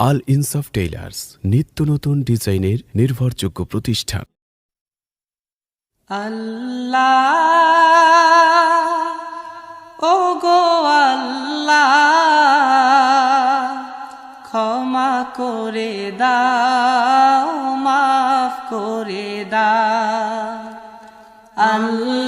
আল ইনসাফ টেইলার্স নিত্য নতুন ডিজাইনের নির্ভরযোগ্য প্রতিষ্ঠান। আল্লাহ ও গো আল্লাহ, ক্ষমা করে দাও, মাফ করে দাও। আল্লাহ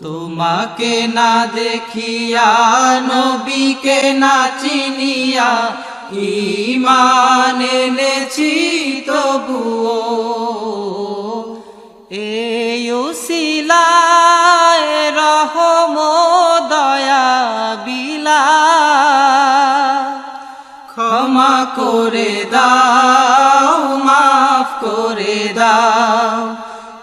তোমাকে না দেখিয়া, নবীকে না চিনিয়া ইমান এনেছি তবুও। এই উসিলায় রহম দয়া বিলা ক্ষমা করে দাও, মাফ করে দাও।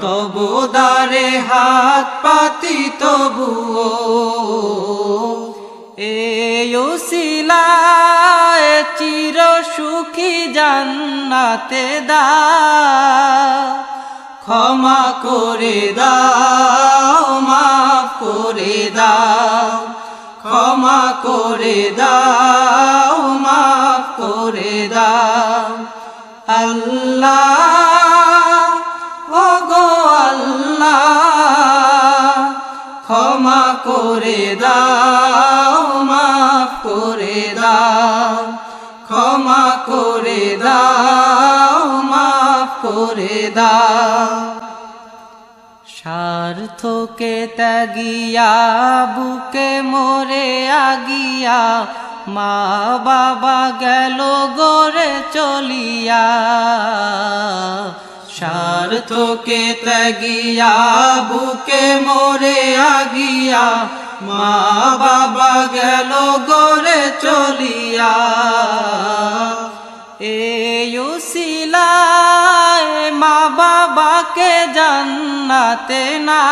তবু দারে হাত পাতি তবুও। উসিলায় চির সুখী জান্নাতে দা। ক্ষমা করে দাও, মাফ করে দাও। ক্ষমা করে দাও, মাফ করে দাও। আল্লাহ মাফ করে দাও ক্ষমা করে দাও। স্বার্থকে ত্যাগিয়া, বুকে মোরে আগিয়া, মা বাবা গেল গড়ে চলিয়া। স্বার্থকে ত্যাগিয়া, বুকে মোরে আগিয়া মা বাবা গেল গড়ে চলিয়া। এই উসিলায় মা বাবাকে জান্নাতে না।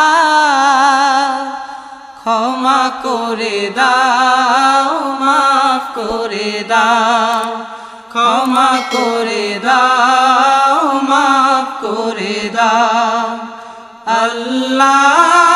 ক্ষমা করে দাও, মাফ করে দাও, ক্ষমা করে দাও, মাফ করে দাও। আল্লাহ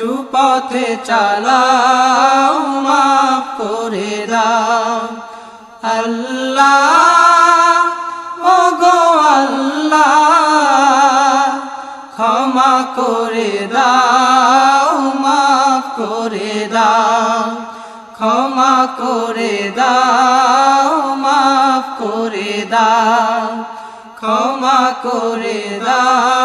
সুপথে চালাও, মাফ করে দাও। আল্লাহ ও গো আল্লাহ, ক্ষমা করে দাও, মাফ করে দাও। ক্ষমা করে দাও, মাফ করে দাও। ক্ষমা করে দাও।